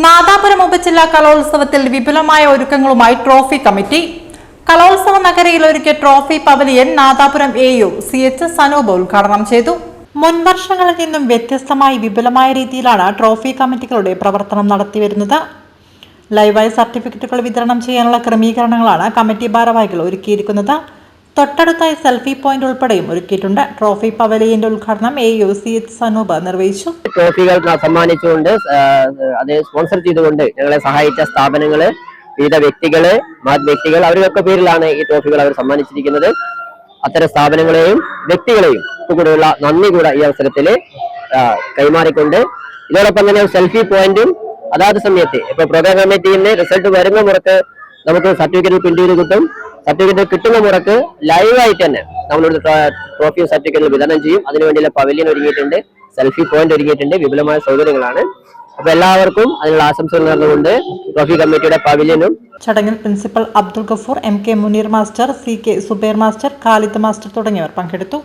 നാദാപുരം ഉപജില്ലാ കലോത്സവത്തിൽ വിപുലമായ ഒരുക്കങ്ങളുമായി ട്രോഫി കമ്മിറ്റി. കലോത്സവ നഗരയിൽ ഒരുക്കിയ trophy pavilion Nadapuram A U C H Sanoop ഉദ്ഘാടനം ചെയ്തു. മുൻവർഷങ്ങളിൽ നിന്നും വ്യത്യസ്തമായി വിപുലമായ രീതിയിലാണ് ട്രോഫി കമ്മിറ്റികളുടെ പ്രവർത്തനം നടത്തിവരുന്നത്. ലൈവായി സർട്ടിഫിക്കറ്റുകൾ വിതരണം ചെയ്യാനുള്ള ക്രമീകരണങ്ങളാണ് കമ്മിറ്റി ഭാരവാഹികൾ ഒരുക്കിയിരിക്കുന്നത്. തൊട്ടടുത്തായി സെൽഫി പോയിന്റ് ഉൾപ്പെടെയും ഒരുക്കിയിട്ടുണ്ട്. ട്രോഫി പവലിയന്റെ ഉദ്ഘാടനം എ യു സി സനൂപ് നിർവഹിച്ചു. ട്രോഫികൾ സമ്മാനിച്ചുകൊണ്ട് അത് സ്പോൺസർ ചെയ്തുകൊണ്ട് ഞങ്ങളെ സഹായിച്ച സ്ഥാപനങ്ങൾ വിവിധ വ്യക്തികൾ വ്യക്തികൾ അവരുടെ പേരിലാണ് ഈ ട്രോഫികൾ അവർ സമ്മാനിച്ചിരിക്കുന്നത്. അത്തരം സ്ഥാപനങ്ങളെയും വ്യക്തികളെയും കൂടെയുള്ള നന്ദി കൂടെ ഈ അവസരത്തിൽ കൈമാറിക്കൊണ്ട് ഇതോടൊപ്പം തന്നെ സെൽഫി പോയിന്റും അതാത് സമയത്ത് ഇപ്പൊ പ്രോഗ്രാം കമ്മിറ്റിയിൽ റിസൾട്ട് വരുന്ന മുറക്ക് നമുക്ക് സർട്ടിഫിക്കറ്റ് പ്രിന്റ് കിട്ടും സർട്ടിഫിക്കറ്റ് കിട്ടുന്ന മുറക്ക് ലൈവായിട്ട് തന്നെ നമ്മളൊരു ട്രോഫിയും സർട്ടിഫിക്കറ്റും വിതരണം ചെയ്യും. അതിനുവേണ്ടിയുള്ള പവലിയൻ ഒരുങ്ങിയിട്ടുണ്ട് സെൽഫി പോയിന്റ് ഒരുങ്ങിയിട്ടുണ്ട് വിപുലമായ സൗകര്യങ്ങളാണ്. അപ്പൊ എല്ലാവർക്കും അതിനുള്ള ആശംസകൾ നേർന്നുകൊണ്ട് ട്രോഫി കമ്മിറ്റിയുടെ പവലിയനും ചടങ്ങിൽ principal Abdul Gafoor M K Muneer master C K Subair master Khalid master തുടങ്ങിയവർ പങ്കെടുത്തു.